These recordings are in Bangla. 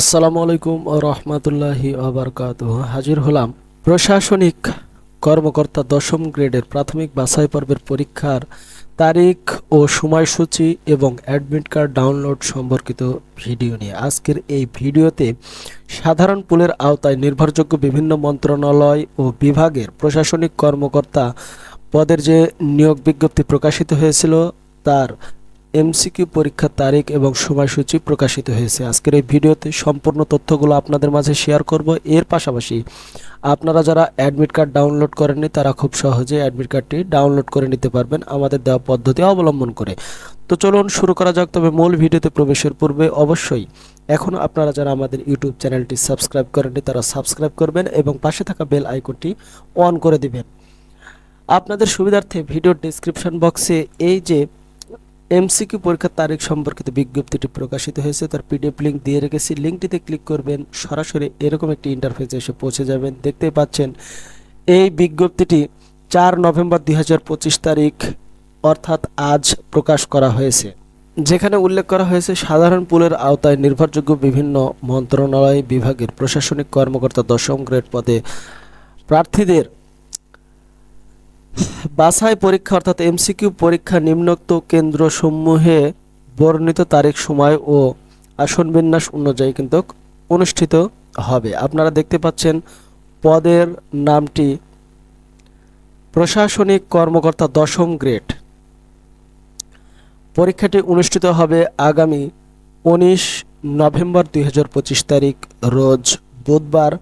আসসালামু আলাইকুম ও রহমতুল্লাহি আবরকাত হাজির হলাম প্রশাসনিক কর্মকর্তা দশম গ্রেডের প্রাথমিক বাছাই পর্বের পরীক্ষার তারিখ ও সময়সূচি এবং অ্যাডমিট কার্ড ডাউনলোড সম্পর্কিত ভিডিও নিয়ে। আজকের এই ভিডিওতে সাধারণ পুলের আওতায় নির্ভরযোগ্য বিভিন্ন মন্ত্রণালয় ও বিভাগের প্রশাসনিক কর্মকর্তা পদের যে নিয়োগ বিজ্ঞপ্তি প্রকাশিত হয়েছিল, তার এমসিকিউ পরীক্ষার তারিখ এবং সময়সূচি প্রকাশিত হয়েছে। আজকের এই ভিডিওতে সম্পূর্ণ তথ্যগুলো আপনাদের মাঝে শেয়ার করব। এর পাশাপাশি আপনারা যারা অ্যাডমিট কার্ড ডাউনলোড করেননি, তারা খুব সহজে অ্যাডমিট কার্ডটি ডাউনলোড করে নিতে পারবেন আমাদের দেওয়া পদ্ধতি অবলম্বন করে। তো চলুন শুরু করা যাক, তবে মূল ভিডিওতে প্রবেশের পূর্বে অবশ্যই এখন আপনারা যারা আমাদের ইউটিউব চ্যানেলটি সাবস্ক্রাইব করেননি, তারা সাবস্ক্রাইব করবেন এবং পাশে থাকা বেল আইকনটি অন করে দিবেন। আপনাদের সুবিধার্থে ভিডিও ডিসক্রিপশন বক্সে এই যে এমসিকিউ পরীক্ষার তারিখ সম্পর্কিত বিজ্ঞপ্তিটি প্রকাশিত হয়েছে। তার পিডিএফ লিঙ্ক দিয়ে রেখেছি। লিঙ্কটিতে ক্লিক করবেন, সরাসরি এরকম একটি ইন্টারফেসে এসে পৌঁছে যাবেন। দেখতেই পাচ্ছেন, এই বিজ্ঞপ্তিটি চার নভেম্বর দুই হাজার পঁচিশ তারিখ অর্থাৎ আজ প্রকাশ করা হয়েছে। যেখানে উল্লেখ করা হয়েছে, সাধারণ পুলের আওতায় নির্ভরযোগ্য বিভিন্ন মন্ত্রণালয় বিভাগের প্রশাসনিক কর্মকর্তা দশম গ্রেড পদে প্রার্থীদের বাছাই পরীক্ষা অর্থাৎ এমসিকিউ পরীক্ষা নিম্নোক্ত কেন্দ্রসমূহে বর্ণিত তারিখ, সময় ও আসন বিন্যাস অনুযায়ী কিন্তু অনুষ্ঠিত হবে। আপনারা দেখতে পাচ্ছেন পদের নামটি প্রশাসনিক কর্মকর্তা দশম গ্রেড। পরীক্ষাটি অনুষ্ঠিত হবে আগামী উনিশ নভেম্বর দুই হাজার পঁচিশ তারিখ, রোজ বুধবার।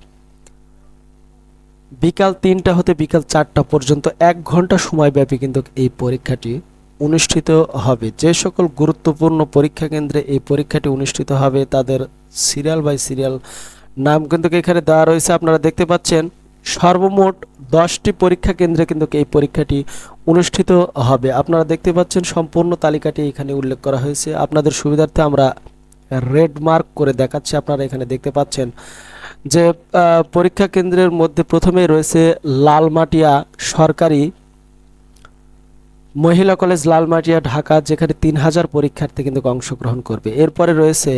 বিকাল তিনটা হতে বিকাল চারটা পর্যন্ত এক ঘণ্টা সময়ব্যাপী কিন্তু এই পরীক্ষাটি অনুষ্ঠিত হবে। যে সকল গুরুত্বপূর্ণ পরীক্ষা কেন্দ্রে এই পরীক্ষাটি অনুষ্ঠিত হবে তাদের সিরিয়াল বাই সিরিয়াল নাম কিন্তু এখানে দেওয়া রয়েছে। আপনারা দেখতে পাচ্ছেন, সর্বমোট দশটি পরীক্ষা কেন্দ্রে কিন্তু এই পরীক্ষাটি অনুষ্ঠিত হবে। আপনারা দেখতে পাচ্ছেন, সম্পূর্ণ তালিকাটি এখানে উল্লেখ করা হয়েছে। আপনাদের সুবিধার্থে আমরা রেড মার্ক করে দেখাচ্ছি। আপনারা এখানে দেখতে পাচ্ছেন যে পরীক্ষা কেন্দ্রের মধ্যে প্রথমেই রয়েছে লালমাটিয়া সরকারি মহিলা কলেজ লালমাটিয়া ঢাকা, যেখানে তিন হাজার পরীক্ষার্থী কিন্তু অংশগ্রহণ করবে। এরপরে রয়েছে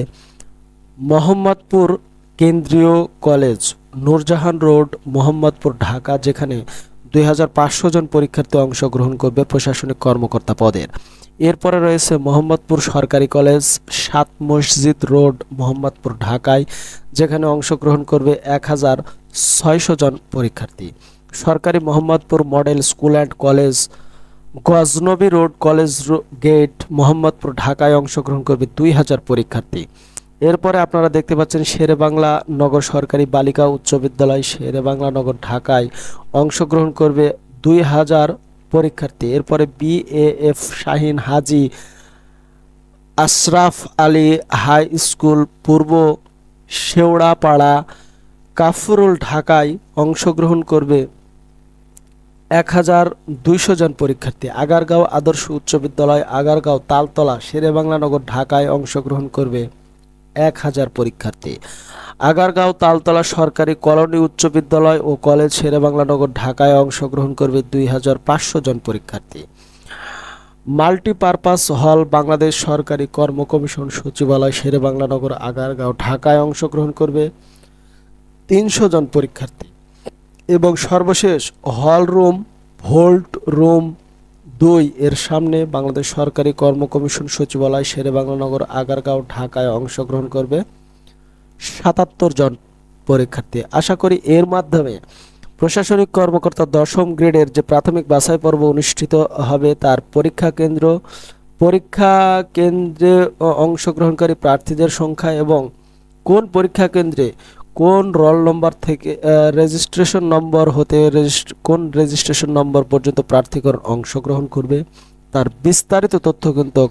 মোহাম্মদপুর কেন্দ্রীয় কলেজ, নূরজাহান রোড, মোহাম্মদপুর ঢাকা, যেখানে দুই হাজার পাঁচশো জন পরীক্ষার্থী অংশগ্রহণ করবে প্রশাসনিক কর্মকর্তা পদের এরপরে রয়েছে মোহাম্মদপুর সরকারি কলেজ, সাত মসজিদ রোড, মোহাম্মদপুর ঢাকায়, যেখানে অংশগ্রহণ করবে এক হাজার ছয়শো জন পরীক্ষার্থী। সরকারি Mohammadpur model school and college, Gaznabi road college gate, Mohammadpur ঢাকায় অংশগ্রহণ করবে দুই হাজার পরীক্ষার্থী। এরপরে আপনারা দেখতে পাচ্ছেন শেরে বাংলা নগর সরকারি বালিকা উচ্চ বিদ্যালয় শেরে বাংলা নগর ঢাকায় অংশগ্রহণ করবে দুই হাজার পরীক্ষার্থী। এরপরে BAF Shaheen Haji Ashraf Ali high school পূর্ব শেওড়াপাড়া কাফরুল ঢাকায় অংশগ্রহণ করবে এক হাজার দুইশো জন পরীক্ষার্থী। আগারগাঁও আদর্শ উচ্চ বিদ্যালয়, আগারগাঁও তালতলা, শেরেবাংলা নগর ঢাকায় অংশগ্রহণ করবে এক হাজার পরীক্ষার্থী। আগারগাঁও তালতলা সরকারি কলোনি উচ্চ বিদ্যালয় ও কলেজ শেরেবাংলা নগর ঢাকায় অংশগ্রহণ করবে দুই হাজার পাঁচশো জন পরীক্ষার্থী। মাল্টিপারপাস হল বাংলাদেশ সরকারি কর্ম কমিশন সচিবালয় শেরেবাংলা নগর আগারগাঁও ঢাকায় অংশগ্রহণ করবে তিনশো জন পরীক্ষার্থী। এবং সর্বশেষ হল রুম, ভোল্ট রুম দুই, এর সামনে বাংলাদেশ সরকারি কর্ম কমিশন সচিবালয় শেরেবাংলা নগর আগারগাঁও, ঢাকায় অংশগ্রহণ করবে সাতাত্তর জন পরীক্ষার্থী। আশা করি এর মাধ্যমে প্রশাসনিক কর্মকর্তা দশম গ্রেডের যে প্রাথমিক বাছাই পর্ব অনুষ্ঠিত হবে, তার পরীক্ষা কেন্দ্র, পরীক্ষা কেন্দ্রে অংশগ্রহণকারী প্রার্থীদের সংখ্যা এবং কোন পরীক্ষা কেন্দ্রে কোন রোল নম্বর থেকে রেজিস্ট্রেশন নম্বর হতে কোন রেজিস্ট্রেশন নম্বর পর্যন্ত প্রার্থীগণ অংশগ্রহণ করবে, তার বিস্তারিত তথ্য কিন্তু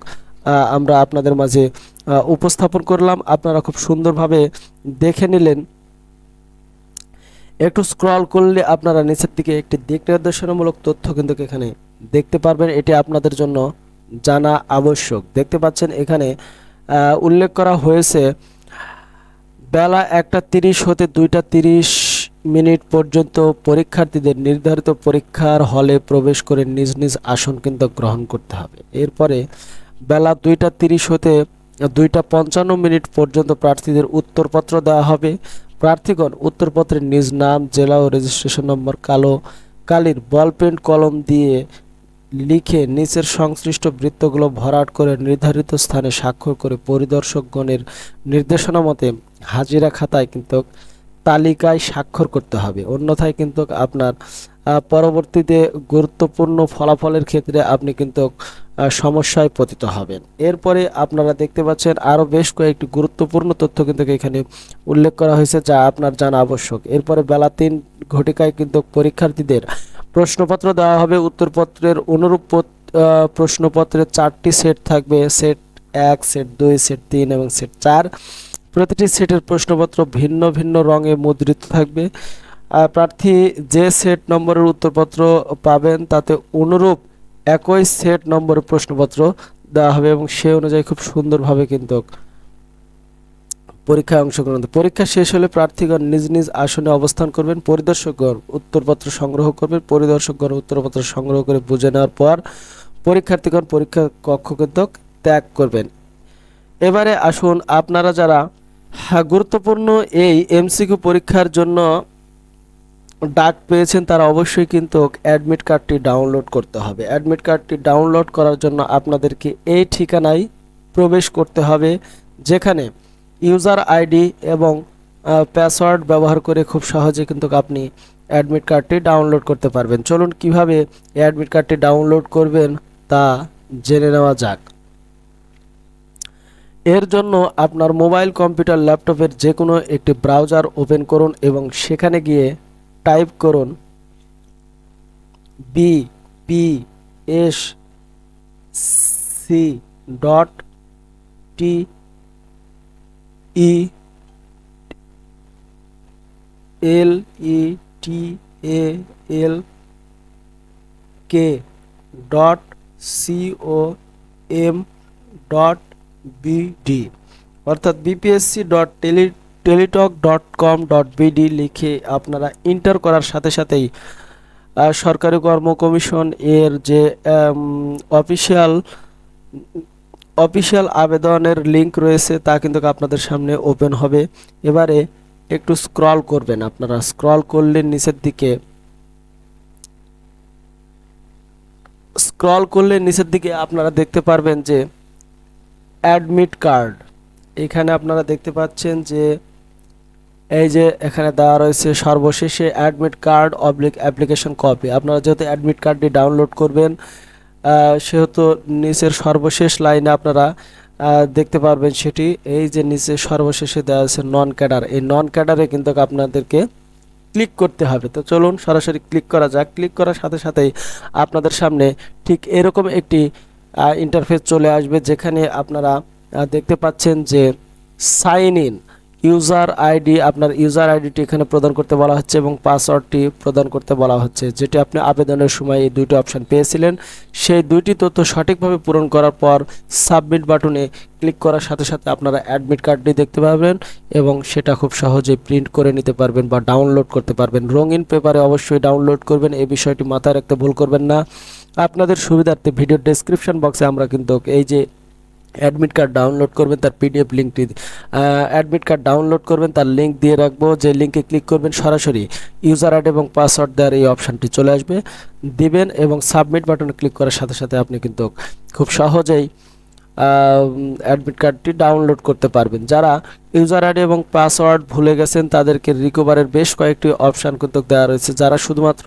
আমরা আপনাদের মাঝে উপস্থাপন করলাম। আপনারা খুব সুন্দরভাবে দেখে নিলেন। একটু স্ক্রল করলে আপনারা নিচের দিকে একটি দিক নির্দেশনামূলক তথ্য কিন্তু এখানে দেখতে পারবেন। এটি আপনাদের জন্য জানা আবশ্যক। দেখতে পাচ্ছেন এখানে উল্লেখ করা হয়েছে বেলা একটা তিরিশ হতে দুইটা তিরিশ মিনিট পর্যন্ত পরীক্ষার্থীদের নির্ধারিত পরীক্ষার হলে প্রবেশ করে নিজ নিজ আসন কিন্তু গ্রহণ করতে হবে। এরপরে বেলা দুইটা তিরিশ হতে দুইটা পঞ্চান্ন মিনিট পর্যন্ত প্রার্থীদের উত্তরপত্র দেওয়া হবে। প্রার্থীগণ উত্তরপত্রের নিজ নাম, জেলা ও রেজিস্ট্রেশন নম্বর কালো কালির বল কলম দিয়ে লিখে নিচের সংশ্লিষ্ট বৃত্তগুলো ভরাট করে নির্ধারিত স্থানে স্বাক্ষর করে পরিদর্শকগণের নির্দেশনা মতে হাজিরা খাতায় কিন্তু তালিকায় স্বাক্ষর করতে হবে। অন্যথায় কিন্তু আপনার পরবর্তীতে গুরুত্বপূর্ণ ফলাফলের ক্ষেত্রে আপনি কিন্তু সমস্যায় পতিত হবেন। এরপরে আপনারা দেখতে পাচ্ছেন আরও বেশ কয়েকটি গুরুত্বপূর্ণ তথ্য কিন্তু এখানে উল্লেখ করা হয়েছে যা আপনার জানা আবশ্যক। এরপরে বেলা তিন ঘটিকায় কিন্তু পরীক্ষার্থীদের প্রশ্নপত্র দেওয়া হবে উত্তরপত্রের অনুরূপ প্রশ্নপত্রের চারটি সেট থাকবে, সেট এক, সেট দুই, সেট তিন এবং সেট চার। প্রতিটি সেটের প্রশ্নপত্র ভিন্ন ভিন্ন রঙে মুদ্রিত থাকবে। প্রার্থী যে সেট নম্বরের উত্তরপত্র পাবেন তাতে অনুরূপ একই সেট নম্বরের প্রশ্নপত্র দেওয়া হবে এবং সে অনুযায়ী খুব সুন্দরভাবে কিন্তু পরীক্ষায় অংশগ্রহণ। পরীক্ষা শেষ হলে প্রার্থীগণ নিজ নিজ আসনে অবস্থান করবেন। পরিদর্শকগণ উত্তরপত্র সংগ্রহ করবেন। পরিদর্শকগণ উত্তরপত্র সংগ্রহ করে বুঝে নেওয়ার পর পরীক্ষার্থীগণ পরীক্ষা কক্ষ কিন্তু ত্যাগ করবেন। এবারে আসুন আপনারা যারা হ্যাঁ, গুরুত্বপূর্ণ এই এমসিকিউ পরীক্ষার জন্য ডাক পেয়েছেন তারা অবশ্যই কিন্তু অ্যাডমিট কার্ডটি ডাউনলোড করতে হবে। অ্যাডমিট কার্ডটি ডাউনলোড করার জন্য আপনাদেরকে এই ঠিকানায় প্রবেশ করতে হবে যেখানে ইউজার আইডি এবং পাসওয়ার্ড ব্যবহার করে খুব সহজে কিন্তু আপনি অ্যাডমিট কার্ডটি ডাউনলোড করতে পারবেন। চলুন কীভাবে অ্যাডমিট কার্ডটি ডাউনলোড করবেন তা জেনে নেওয়া যাক। এর জন্য আপনার মোবাইল, কম্পিউটার, ল্যাপটপের যে কোনো একটি ব্রাউজার ওপেন করুন এবং সেখানে গিয়ে টাইপ করুন B P S C dot T E, L, E, T, A, L, K, dot C O M, dot BD অর্থাৎ BPSC dot tele Teletalk dot com dot BD লিখে আপনারা ইন্টার করার সাথে সাথেই সরকারি কর্ম কমিশন এর যে অফিসিয়াল অফিসিয়াল আবেদনের লিংক রয়েছে, তা কিন্তু আপনাদের সামনে ওপেন হবে। এবারে একটু স্ক্রল করবেন আপনারা। স্ক্রল করলে নিচের দিকে, স্ক্রল করলে নিচের দিকে আপনারা দেখতে পারবেন যে অ্যাডমিট কার্ড। এখানে আপনারা দেখতে পাচ্ছেন যে এই যে এখানে দেওয়া রয়েছে সর্বশেষে admit card oblique application copy. আপনারা যেহেতু অ্যাডমিট কার্ডটি ডাউনলোড করবেন সেহেতু নিচের সর্বশেষ লাইনে আপনারা দেখতে পারবেন সেটি। এই যে নিচে সর্বশেষে দেওয়া আছে নন ক্যাডার এই নন ক্যাডারে কিন্তু আপনাদেরকে ক্লিক করতে হবে। তো চলুন সরাসরি ক্লিক করা যাক। ক্লিক করার সাথে সাথেই আপনাদের সামনে ঠিক এরকম একটি ইন্টারফেস চলে আসবে যেখানে আপনারা দেখতে পাচ্ছেন যে সাইন ইন ইউজার আইডি, আপনার ইউজার আইডিটি এখানে প্রদান করতে বলা হচ্ছে এবং পাসওয়ার্ডটি প্রদান করতে বলা হচ্ছে। যেটি আপনি আবেদনের সময় এই দুইটি অপশন পেয়েছিলেন। সেই দুইটি তথ্য সঠিকভাবে পূরণ করার পর সাবমিট বাটনে ক্লিক করার সাথে সাথে আপনারা অ্যাডমিট কার্ডটি দেখতে পাবেন এবং সেটা খুব সহজে প্রিন্ট করে নিতে পারবেন বা ডাউনলোড করতে পারবেন। রঙিন পেপারে অবশ্যই ডাউনলোড করবেন। এই বিষয়টি মাথায় রাখতে ভুল করবেন না। আপনাদের সুবিধার্থে ভিডিও ডেসক্রিপশন বক্সে আমরা কিন্তু এই যে অ্যাডমিট কার্ড ডাউনলোড করবেন, তার পিডিএফ লিঙ্কটি অ্যাডমিট কার্ড ডাউনলোড করবেন, তার লিঙ্ক দিয়ে রাখব, যে লিঙ্কে ক্লিক করবেন, সরাসরি ইউজার আইডি এবং পাসওয়ার্ড দেওয়ার এই অপশানটি চলে আসবে। দিবেন এবং সাবমিট বাটনে ক্লিক করার সাথে সাথে আপনি কিন্তু খুব সহজেই অ্যাডমিট কার্ডটি ডাউনলোড করতে পারবেন। যারা ইউজার আইডি এবং পাসওয়ার্ড ভুলে গেছেন, তাদেরকে রিকভারের বেশ কয়েকটি অপশান কিন্তু দেওয়া রয়েছে, যারা শুধুমাত্র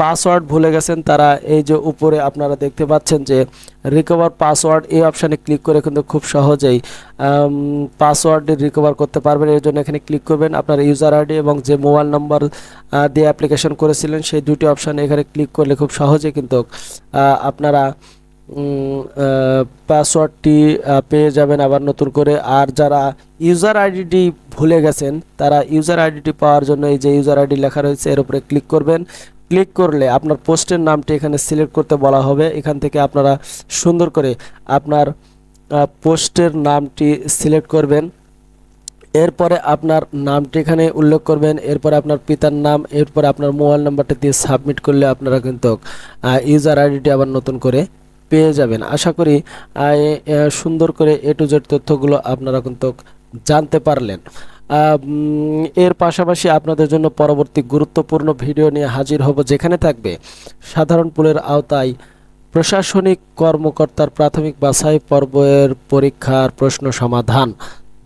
পাসওয়ার্ড ভুলে গেছেন তারা এই যে উপরে আপনারা দেখতে পাচ্ছেন যে রিকভার পাসওয়ার্ড এই অপশানে ক্লিক করে কিন্তু খুব সহজেই পাসওয়ার্ড রিকভার করতে পারবেন। এর জন্য এখানে ক্লিক করবেন। আপনার ইউজার আইডি এবং যে মোবাইল নাম্বার দিয়ে অ্যাপ্লিকেশন করেছিলেন, সেই দুটি অপশানে এখানে ক্লিক করলে খুব সহজে কিন্তু আপনারা পাসওয়ার্ডটি পেয়ে যাবেন আবার নতুন করে। আর যারা ইউজার আইডিটি ভুলে গেছেন, তারা ইউজার আইডিটি পাওয়ার জন্য এই যে ইউজার আইডি লেখা রয়েছে, এর উপরে ক্লিক করবেন। ক্লিক করলে আপনার পোস্টের নামটি এখানে সিলেক্ট করতে বলা হবে। এখান থেকে আপনারা সুন্দর করে আপনার পোস্টের নামটি সিলেক্ট করবেন। এরপরে আপনার নামটি এখানে উল্লেখ করবেন। এরপরে আপনার পিতার নাম, এরপরে আপনার মোবাইল নাম্বারটা দিয়ে সাবমিট করলে আপনারা কিন্তু ইউজার আইডিটি আবার নতুন করে পেয়ে যাবেন। আশা করি সুন্দর করে এ টু জেড তথ্যগুলো আপনারা কিন্তু জানতে পারলেন। এর পাশাপাশি আপনাদের জন্য পরবর্তী গুরুত্বপূর্ণ ভিডিও নিয়ে হাজির হব যেখানে থাকবে সাধারণ পুলের আওতায় প্রশাসনিক কর্মকর্তার প্রাথমিক বাছাই পর্বের পরীক্ষার প্রশ্ন সমাধান।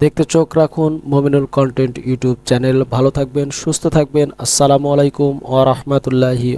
দেখতে চোখ রাখুন মমিনুল কন্টেন্ট ইউটিউব চ্যানেল। ভালো থাকবেন, সুস্থ থাকবেন। আসসালামু আলাইকুম ওয়া রাহমাতুল্লাহি